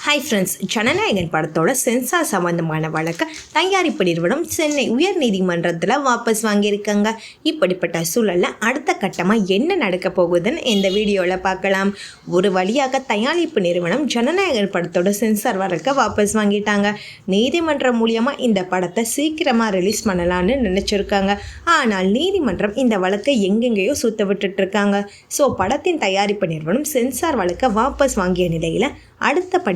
Hi friends Jananayagan படத்தோட sensor சம்பந்தமான வழக்கை தயாரிப்பு நிறுவனம் சென்னை உயர் நீதிமன்றத்தில் வாபஸ் வாங்கியிருக்காங்க. இப்படிப்பட்ட சூழலில் அடுத்த கட்டமாக என்ன நடக்க போகுதுன்னு இந்த வீடியோவில் பார்க்கலாம். ஒரு வழியாக தயாரிப்பு நிறுவனம் ஜனநாயகன் படத்தோட சென்சார் வழக்கை வாபஸ் வாங்கிட்டாங்க. நீதிமன்றம் மூலியமாக இந்த படத்தை சீக்கிரமாக ரிலீஸ் பண்ணலான்னு நினச்சிருக்காங்க. ஆனால் நீதிமன்றம் இந்த வழக்கை எங்கெங்கேயோ சுத்த விட்டுட்ருக்காங்க ஸோ படத்தின் தயாரிப்பு நிறுவனம் சென்சார் வழக்கை வாபஸ் வாங்கிய நிலையில்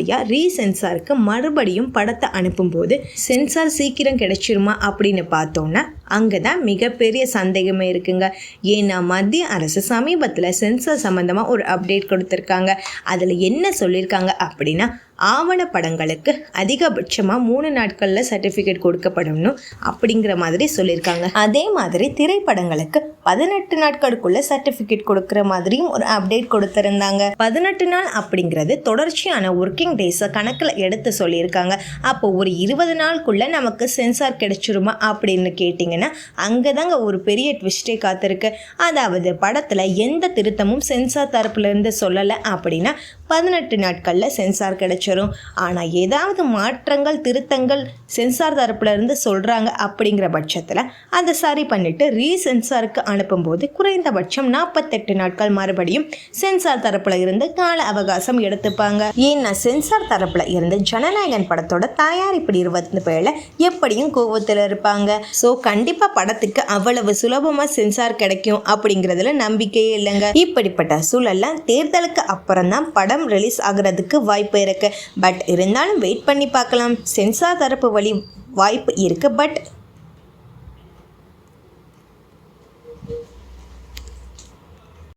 அடுத்தபடியாக ரீசென்சாருக்கு மறுபடியும் படத்தை அனுப்பும்போது சென்சார் சீக்கிரம் கிடைச்சிருமா? அப்படின்னு பார்த்தோன்னா அங்கே தான் மிகப்பெரிய சந்தேகமே இருக்குங்க. ஏன்னா மத்திய அரசு சமீபத்தில் சென்சார் சம்மந்தமாக ஒரு அப்டேட் கொடுத்துருக்காங்க. அதில் என்ன சொல்லியிருக்காங்க அப்படின்னா ஆவணப்படங்களுக்கு அதிகபட்சமாக மூணு நாட்களில் சர்டிஃபிகேட் கொடுக்கப்படணும் அப்படிங்கிற மாதிரி சொல்லியிருக்காங்க அதே மாதிரி திரைப்படங்களுக்கு பதினெட்டு நாட்களுக்குள்ள சர்டிஃபிகேட் கொடுக்குற மாதிரியும் ஒரு அப்டேட் கொடுத்துருந்தாங்க. பதினெட்டு நாள் அப்படிங்கிறது தொடர்ச்சியான ஒர்க்கிங் டேஸை கணக்கில் எடுத்து சொல்லியிருக்காங்க அப்போ ஒரு இருபது நாளுக்குள்ளே நமக்கு சென்சார் கிடைச்சிருமா அப்படின்னு கேட்டிங்க பார்த்தீங்கன்னா அங்கே தாங்க ஒரு பெரிய ட்விஸ்டே காத்திருக்கு. அதாவது படத்தில் எந்த திருத்தமும் சென்சார் தரப்புலேருந்து சொல்லலை அப்படின்னா பதினெட்டு நாட்களில் சென்சார் கிடைச்சிரும். ஆனால் ஏதாவது மாற்றங்கள் திருத்தங்கள் சென்சார் தரப்புல இருந்து சொல்கிறாங்க அப்படிங்கிற பட்சத்தில் அதை சரி பண்ணிட்டு ரீசென்சாருக்கு அனுப்பும்போது குறைந்தபட்சம் நாற்பத்தெட்டு நாட்கள் மறுபடியும் சென்சார் தரப்புல இருந்து கால அவகாசம் எடுத்துப்பாங்க. ஏன்னா சென்சார் தரப்பில் இருந்து ஜனநாயகன் படத்தோட தயாரிப்பு நிறுவனத்து பேரில் எப்படியும் கோவத்தில் இருப்பாங்க. ஸோ கண்டிப்பாக படத்துக்கு அவ்வளவு சுலபமாக சென்சார் கிடைக்கும் அப்படிங்கிறதுல நம்பிக்கையே இல்லைங்க. இப்படிப்பட்ட சூழல்ல தேர்தலுக்கு அப்புறம் தான் படம் ரிலீஸ் ஆகுறதுக்கு வாய்ப்பு இருக்கு. பட் இருந்தாலும் வெயிட் பண்ணி பார்க்கலாம். சென்சார் தரப்பு வழி வாய்ப்பு இருக்கு. பட்